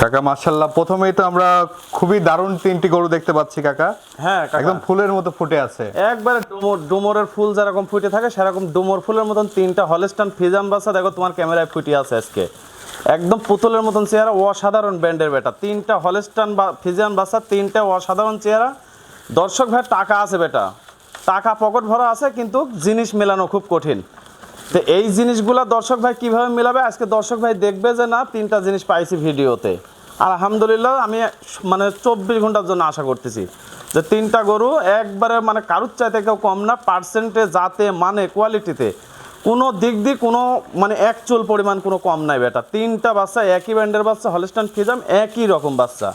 কাকা মার্শাল্লাহ প্রথমেই তো আমরা খুবই দারুণ তিনটি গরু দেখতে পাচ্ছি কাকা। হ্যাঁ একদম ফুলের মতো ফুটে আছে। একবারে ডুমোর ডুমোরের ফুল যেরকম ফুটে থাকে সেরকম ডুমোর ফুলের মতন তিনটা হলস্টান ফিজাম বাসা দেখো তোমার ক্যামেরায় ফুটে আছে আজকে। একদম পুতুলের মতন চেহারা অসাধারণ ব্যান্ডের বেটা। তিনটা হলস্টান বা ফিজিয়ান বাচ্চা তিনটা অসাধারণ চেহারা। দর্শক ভাই টাকা আছে বেটা। টাকা পকেট ভরা আছে কিন্তু জিনিস মেলানো খুব কঠিন। তো এই জিনিসগুলো দর্শক ভাই কীভাবে মিলাবে? আজকে দর্শক ভাই দেখবে যে না, তিনটা জিনিস পাইছি ভিডিওতে। আলহামদুলিল্লাহ, আমি মানে চব্বিশ ঘণ্টার জন্য আশা করতেছি যে তিনটা গরু একবারে মানে কারুর চাইতে কেউ কম না, পার্সেন্টে, জাতে মানে কোয়ালিটিতে কোনো দিক দিয়ে কোনো মানে এক চুল পরিমাণ কোনো কম নাই বেটা। তিনটা বাচ্চা, একই ব্যান্ডের বাচ্চা হলিস্টান ফিজাম একই রকম বাচ্চা।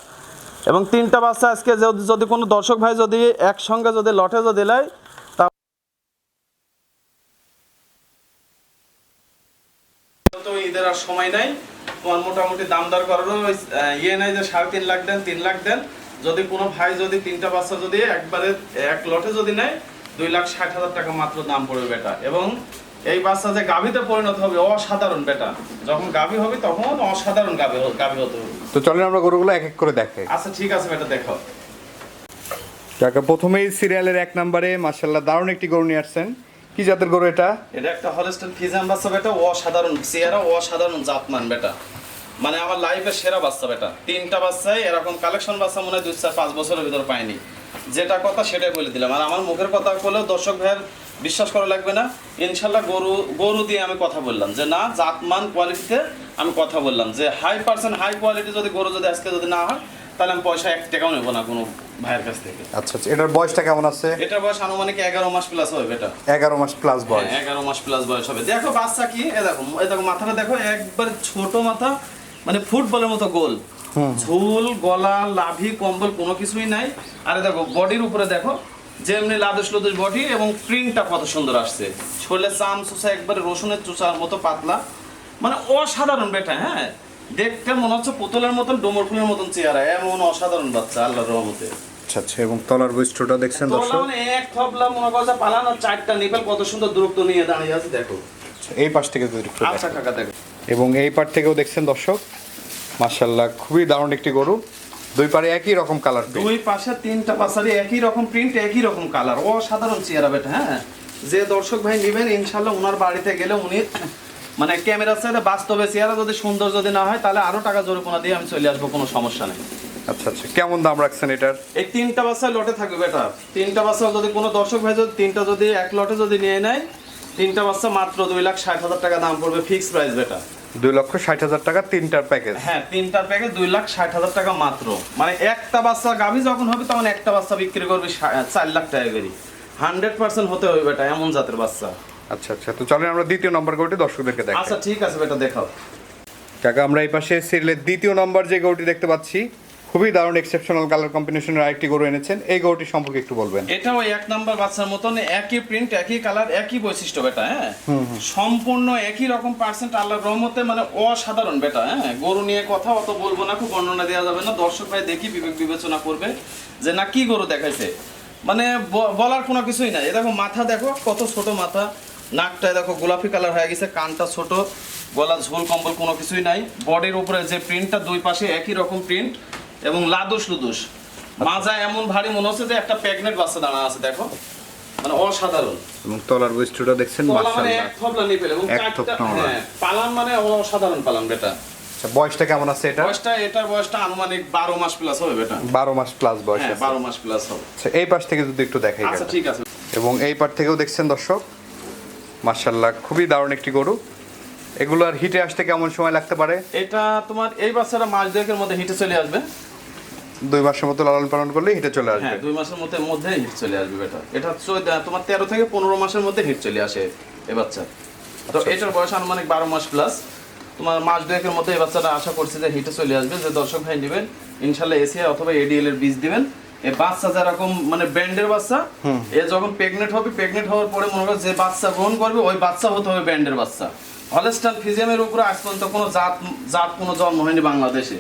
এবং তিনটা বাচ্চা আজকে যদি কোনো দর্শক ভাই যদি একসঙ্গে যদি লটে যদি লাই আর সময় নাই। তোমার মোটামুটি দাম দর করারও ইয়ে নাই যে সাড়ে তিন লাখ দেন তিন লাখ দেন। যদি কোনো ভাই যদি তিনটা বাচ্চা যদি একবারে এক লটে যদি নেয় দুই লাখ ষাট হাজার টাকা মাত্র দাম পড়বে বেটা। এবং এই বাচ্চা যে গাভীতে পরিণত হবে অসাধারণ বেটা। যখন গাভী হবে তখন অসাধারণ গাভী গাভী হতে হবে। তো চলেন আমরা গরুগুলো এক এক করে দেখাই। আচ্ছা ঠিক আছে বেটা দেখো। প্রথমেই সিরিয়ালের এক নম্বরে মার্শাল্লাহ দারুণ একটি গরু নিয়ে আসছেন। কি জাতের গরু এটা? এটা একটা হলস্টেন ফিজাম বাচ্চা বেটা, অসাধারণ চেহারা, অসাধারণ জাতমান বেটা। মানে আমার লাইফের সেরা বাচ্চা বেটা। তিনটা বাচ্চাই এরকম কালেকশন বাচ্চা মনে হয় দুই চার পাঁচ বছরের ভিতর পাইনি যেটা কথা সেটাই বলে দিলাম। আর আমার মুখের কথা বলেও দর্শক ভাইয়ের বিশ্বাস করা লাগবে না। ইনশাল্লাহ গরু গরু দিয়ে আমি কথা বললাম। যে না, জাতমান কোয়ালিটিতে আমি কথা বললাম। যে হাই পার্সেন্ট হাই কোয়ালিটি যদি গরু যদি আজকে যদি না হয়, তাহলে আমি পয়সা এক টাকাও নেব না কোনো ভাইয়ের কাছ থেকে। আচ্ছা আচ্ছা এটার বয়সটা কেমন আছে? এটার বয়স আনুমানিক এগারো মাস প্লাস হবে বেটা এগারো মাস প্লাস বয়স। হ্যাঁ, এগারো মাস প্লাস বয়স হবে। দেখো বাচ্চা কি এ দেখো এ দেখো মাথাটা দেখো একবার ছোট মাথা মানে ফুটবলের মতো গোল। ঝুল গলা লাভি কম্বল কোনো কিছুই নাই। আরে দেখো বডির উপরে দেখো যেমনি লাদুস লদুস বডি এবং প্রিন্টটা কত সুন্দর আসছে। শরীরে চাম চুষা একবারে রসুনের চুষার মতো পাতলা। মানে অসাধারণ বেটা হ্যাঁ? দেখতে মনে হচ্ছে পুতুলের মতন ডোমর ফুলের মতন চেহারা এমন অসাধারণ বাচ্চা আল্লাহর রহমতে। আচ্ছা আচ্ছা এবং তলার বৈশিষ্ট্যটা দেখছেন দর্শক? মানে এক থবলা মনে করছে পালানো চারটা নিপেল কত সুন্দর দূরত্ব নিয়ে দাঁড়িয়ে আছে দেখো। আচ্ছা, এই পাশ থেকে একটু আচ্ছা কাকা দেখো। এবং এই পার থেকেও দেখছেন দর্শক মার্শাল্লাহ খুবই দারুণ একটি গরু। দুই পারে একই রকম কালার দুই পাশে তিনটা পাশারি একই রকম প্রিন্ট একই রকম কালার অসাধারণ চেহারা বেটা হ্যাঁ? যে দর্শক ভাই নেবেন ইনশাল্লাহ ওনার বাড়িতে গেলে উনি মানে ক্যামেরার সাথে বাস্তবে চেহারা যদি সুন্দর যদি না হয় তাহলে আরও টাকা জরিমানা দিয়ে আমি চলে আসব কোনো সমস্যা নেই। আচ্ছা আচ্ছা। কেমন দাম রাখছেন এটার? এই তিনটা বাচ্চা লটে থাকবে বেটা। তিনটা বাচ্চা যদি কোনো দর্শক ভাই যদি তিনটা যদি এক লটে যদি নিয়ে নেয় তিনটা বাচ্চা মাত্র দুই লাখ ষাট হাজার টাকা দাম পড়বে ফিক্স প্রাইস বেটা। দুই লক্ষ ষাট হাজার টাকা তিনটার প্যাকেজ হ্যাঁ তিনটার প্যাকেজ দুই লাখ ষাট হাজার টাকা মাত্র। মানে একটা বাচ্চা গাভী যখন হবে তখন একটা বাচ্চা বিক্রি করবে চার লাখ টাকা করে। হান্ড্রেড পার্সেন্ট হতে হবে বেটা এমন জাতের বাচ্চা। আচ্ছা আচ্ছা। তো চলেন আমরা দ্বিতীয় নম্বর গরুটি দর্শকদেরকে দেখাই। আচ্ছা ঠিক আছে বেটা দেখাও। কাকা আমরা এই পাশে সিরিয়ালের দ্বিতীয় নম্বর যে গরুটি দেখতে পাচ্ছি খুবই দারুণ এক্সেপশনাল কালার কম্বিনেশনের আরেকটি গরু এনেছেন। এই গরুটি সম্পর্কে একটু বলবেন। এটাও এক নাম্বার বাচ্চার মতন একই প্রিন্ট একই কালার একই বৈশিষ্ট্য বেটা হ্যাঁ? সম্পূর্ণ একই রকম পার্সেন্ট আল্লাহর রহমতে মানে অসাধারণ বেটা হ্যাঁ? গরু নিয়ে কথা অত বলব না খুব বর্ণনা দেওয়া যাবে না। দর্শক ভাই দেখি বিবেক বিবেচনা করবে যে না কি গরু দেখাইছে। মানে বলার কোনো কিছুই নাই। দেখো মাথা দেখো কত ছোট মাথা। নাকটা দেখো গোলাপি কালার হয়ে গেছে কানটা ছোট গলা ঝোল কম্বল কোনো কিছুই নাই। বডির উপরে যে প্রিন্টটা দুই পাশে একই রকম প্রিন্ট এবং লাদুস লুদুস। মাজা এমন ভারী মনে হচ্ছে যে একটা প্রেগনেন্ট বাচ্চা দাঁড়া আছে দেখো। মানে অসাধারণ। এবং তলার বৈশিষ্ট্যটা দেখছেন মানে এক থবলা নিপেল এবং চারটা থোপ নড়া। হ্যাঁ পালান মানে অসাধারণ পালান বেটা। আচ্ছা বয়সটা কেমন আছে এটা? বয়সটা এটার বয়সটা আনুমানিক বারো মাস প্লাস হবে বেটা। বারো মাস প্লাস বয়স হ্যাঁ আছে। মাস প্লাস হবে। আচ্ছা এই পাশ থেকে যদি একটু দেখাই আচ্ছা ঠিক আছে। এবং এই পার থেকেও দেখছেন দর্শক মার্শাল্লাহ খুবই দারুণ একটি গরু। এগুলো আর হিটে আসতে কেমন সময় লাগতে পারে? এটা তোমার এই বাচ্চাটা মাস দুয়েকের মধ্যে হিটে চলে আসবে। দুই মাসের মতো লালন পালন করলে হিটে চলে আসবে। হ্যাঁ দুই মাসের মধ্যে মধ্যে হিট চলে আসবে বেটা। এটা তোমার তেরো থেকে পনেরো মাসের মধ্যে হিট চলে আসে এ বাচ্চা। তো আচ্ছা, এটার বয়স আনুমানিক বারো মাস প্লাস তোমার মাস দুয়েকের মধ্যে এই বাচ্চাটা আশা করছি যে হিটে চলে আসবে যে দর্শক ভাই নেবেন। ইনশাল্লাহ এসিআই অথবা এডিএল এর বীজ দিবেন। এই বাচ্চা যেরকম মানে ব্যান্ডের বাচ্চা এ যখন প্রেগনেন্ট হবে প্রেগনেন্ট হওয়ার পরে মনে করো যে বাচ্চা গ্রহণ করবে ওই বাচ্চা হতে হবে ব্যান্ডের বাচ্চা। হলেস্টান ফিজিয়ামের উপরে আজ পর্যন্ত কোনো জাত জাত কোনো জন্ম হয়নি বাংলাদেশে।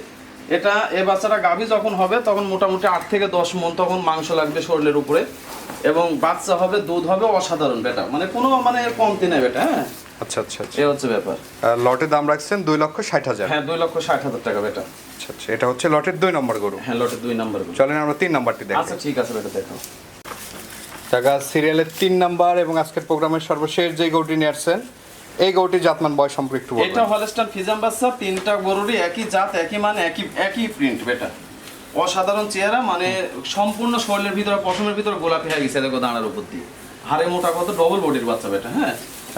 এটা এ বাচ্চাটা গাভী যখন হবে তখন মোটামুটি আট থেকে দশ মন তখন মাংস লাগবে শরীরের উপরে। এবং বাচ্চা হবে দুধ হবে অসাধারণ বেটা। মানে কোনো মানে কমতি নেই বেটা হ্যাঁ? আচ্ছা আচ্ছা আচ্ছা। এই হচ্ছে ব্যাপার। লটের দাম রাখছেন দুই লক্ষ ষাট হাজার। হ্যাঁ দুই লক্ষ ষাট হাজার টাকা বেটা। আচ্ছা আচ্ছা এটা হচ্ছে লটের দুই নম্বর গরু। হ্যাঁ লটের দুই নাম্বার চলেন আমরা তিন নাম্বারটি দেখি। আচ্ছা ঠিক আছে বেটা দেখো টাকা সিরিয়ালের তিন নাম্বার এবং আজকের প্রোগ্রামের সর্বশেষ যে গরুটি নিয়ে আসছেন এই গরুটি জাতমান বয়স সম্পর্কে একটু এটা হলস্টার ফিজাম বাচ্চা তিনটা গরুরই একই জাত একই মানে একই একই প্রিন্ট বেটা। অসাধারণ চেহারা মানে সম্পূর্ণ শরীরের ভিতরে পশমের ভিতরে গোলাপি হয়ে গেছে দেখো দাঁড়ার উপর দিয়ে। হাড়ে মোটা কত ডবল বডির বাচ্চা বেটা হ্যাঁ?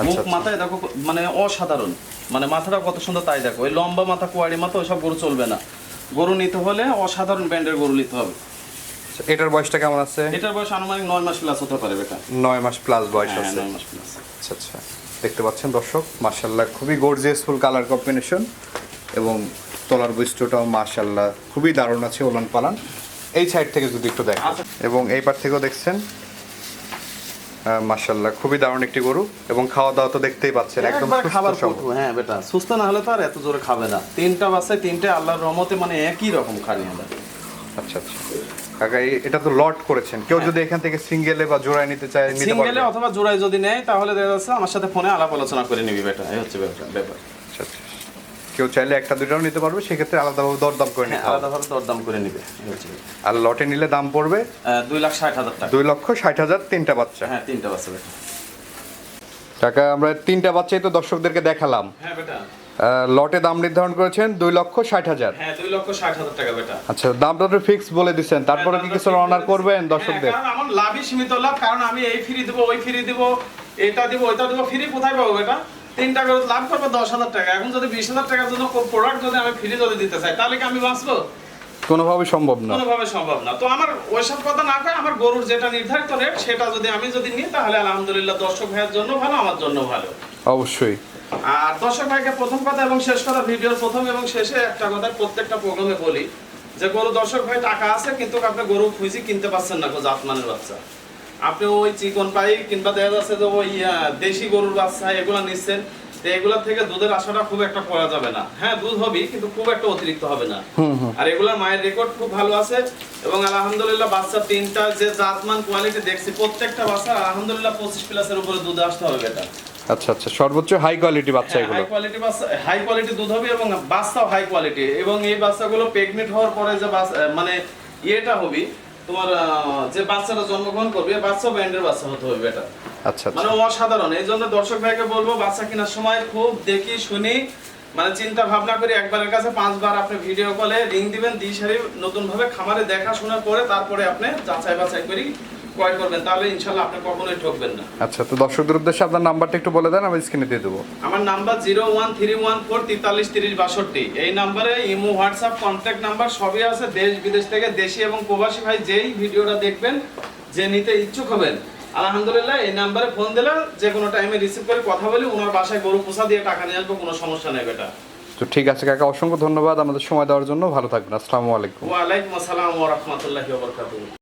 মুখ আচ্ছা। মাথায় দেখো মানে অসাধারণ। মানে মাথাটা কত সুন্দর তাই দেখো। ওই লম্বা মাথা কুয়ারি মাথা ওইসব গরু চলবে না। গরু নিতে হলে অসাধারণ ব্র্যান্ডের গরু নিতে হবে। এটার বয়সটা কেমন আছে? এটার বয়স আনুমানিক নয় মাস প্লাস হতে পারে বেটা। নয় মাস প্লাস বয়স হ্যাঁ আছে। নয় মাস প্লাস আচ্ছা আচ্ছা। দেখতে পাচ্ছেন দর্শক মার্শাল্লাহ খুবই গর্জিয়াস ফুল কালার কম্বিনেশন এবং তলার বৈশিষ্ট্যটাও মার্শাল্লাহ খুবই দারুণ আছে ওলান পালান। এই সাইড থেকে যদি একটু দেখেন। আচ্ছা। এবং এই পার থেকেও দেখছেন মার্শাল্লাহ খুবই দারুণ একটি গরু এবং খাওয়া দাওয়া তো দেখতেই পাচ্ছেন একদম খাবার হ্যাঁ বেটা সুস্থ না হলে তো আর এত জোরে খাবে না। তিনটা বাচ্চায় তিনটে আল্লাহর রহমতে মানে একই রকম খালি আমরা আচ্ছা আচ্ছা। কাকা এটা তো লট করেছেন। কেউ যদি এখান থেকে সিঙ্গেলে বা জোড়ায় নিতে চায় নিতে সিঙ্গেলে অথবা জোড়ায় যদি নেয় তাহলে দেখা যাচ্ছে আমার সাথে ফোনে আলাপ আলোচনা করে নিবি বেটা এই হচ্ছে ব্যাপার ব্যাপার। আচ্ছা, আচ্ছা। কেউ চাইলে একটা দুটাও নিতে পারবে সেক্ষেত্রে আলাদাভাবে দরদাম করে হ্যাঁ নিতে আলাদাভাবে দরদাম করে নিবে। আর লটে নিলে দাম পড়বে? দুই লাখ ষাট হাজার টাকা। দুই লক্ষ ষাট হাজার তিনটা বাচ্চা। হ্যাঁ তিনটা বাচ্চা বেটা টাকা আমরা তিনটা বাচ্চাই তো দর্শকদেরকে দেখালাম। হ্যাঁ বেটা লটে দাম নির্ধারণ করেছেন দুই লক্ষ ষাট হাজার। হ্যাঁ দুই লক্ষ ষাট হাজার টাকা বেটা। আচ্ছা দামটা তো ফিক্স বলে দিচ্ছেন। তারপরে কি কিছু অনার করবেন দর্শকদের হ্যাঁ, কারণ আমার লাভই সীমিত লাভ কারণ আমি এই ফ্রি দেবো ওই ফ্রি দেবো এটা দিব ওইটা দেবো ফ্রি কোথায় পাবো বেটা? তিনটা করে লাভ করব দশ হাজার টাকা। এখন যদি বিশ হাজার টাকার জন্য প্রোডাক্ট যদি আমি ফ্রি যদি দিতে চাই তাহলে কি আমি বাঁচবো? কোনোভাবেই সম্ভব না। কোনোভাবে সম্ভব না। তো আমার ওইসব কথা না করে আমার গরুর যেটা নির্ধারিত রেট সেটা যদি আমি যদি নিই তাহলে আলহামদুলিল্লাহ দর্শক ভাইয়ের জন্য ভালো আমার জন্য ভালো। অবশ্যই। আর দর্শক ভাইকে প্রথম কথা এবং শেষ কথা ভিডিওর প্রথম এবং শেষে একটা কথা প্রত্যেকটা প্রোগ্রামে বলি যে গরু দর্শক ভাই টাকা আছে কিন্তু আপনি গরু খুঁজি কিনতে পারছেন না গো জাতমানের বাচ্চা। আপনি ওই চিকন পাই কিংবা দেখা যাচ্ছে যে ওই দেশি গরুর বাচ্চা এগুলো নিচ্ছেন তো এগুলা থেকে দুধের আশাটা খুব একটা করা যাবে না। হ্যাঁ দুধ হবে কিন্তু খুব একটা অতিরিক্ত হবে না। আর এগুলার মায়ের রেকর্ড খুব ভালো আছে এবং আলহামদুলিল্লাহ বাচ্চা তিনটা যে জাতমান কোয়ালিটি দেখছি প্রত্যেকটা বাচ্চা আলহামদুলিল্লাহ পঁচিশ প্লাসের উপরে দুধ আসতে হবে এটা আচ্ছা আচ্ছা সর্বোচ্চ হাই কোয়ালিটি বাচ্চা এগুলো। হাই কোয়ালিটি বাচ্চা হাই কোয়ালিটি দুধ হবে এবং বাচ্চাও হাই কোয়ালিটি এবং এই বাচ্চাগুলো প্রেগনেন্ট হওয়ার পরে যে মানে ইয়েটা হবে তোমার যে বাচ্চাটা জন্মগ্রহণ করবে বাচ্চাও ব্যান্ডের বাচ্চা হতে হবে এটা। আচ্ছা আচ্ছা। মানে অসাধারণ। এই জন্য দর্শক ভাইকে বলব বাচ্চা কেনার সময় খুব দেখি শুনি মানে চিন্তা ভাবনা করে একবারের কাছে পাঁচবার আপনি ভিডিও কলে রিং দিবেন দিয়ে সারি নতুন ভাবে খামারে দেখা শোনার পরে তারপরে আপনি যাচাই বাছাই করি ক্রয় করবেন তাহলে ইনশাল্লাহ আপনি কখনোই ঠকবেন না। আচ্ছা তো দর্শকদের উদ্দেশ্যে আপনার নাম্বারটা একটু বলে দেন আমি স্ক্রিনে দিয়ে দেবো। আমার number zero one three one four তেতাল্লিশ তিরিশ বাষট্টি। এই নাম্বারে ইমো হোয়াটসঅ্যাপ কন্ট্যাক্ট নাম্বার সবই আছে দেশ বিদেশ থেকে দেশি এবং প্রবাসী ভাই যেই ভিডিওটা দেখবেন যে নিতে ইচ্ছুক হবেন। আলহামদুলিল্লাহ এই নাম্বারে ফোন দিলে যে কোনো টাইমে রিসিভ করে কথা বলি ওনার বাসায় গরু পোষা দিয়ে টাকা নিয়ে আসব কোনো সমস্যা নেই বেটা। তো ঠিক আছে কাকা অসংখ্য ধন্যবাদ আমাদের সময় দেওয়ার জন্য ভালো থাকবেন আসসালামু আলাইকুম। আসসালাম ওয়া রাহমাতুল্লাহি ওয়া বারাকাতুহু।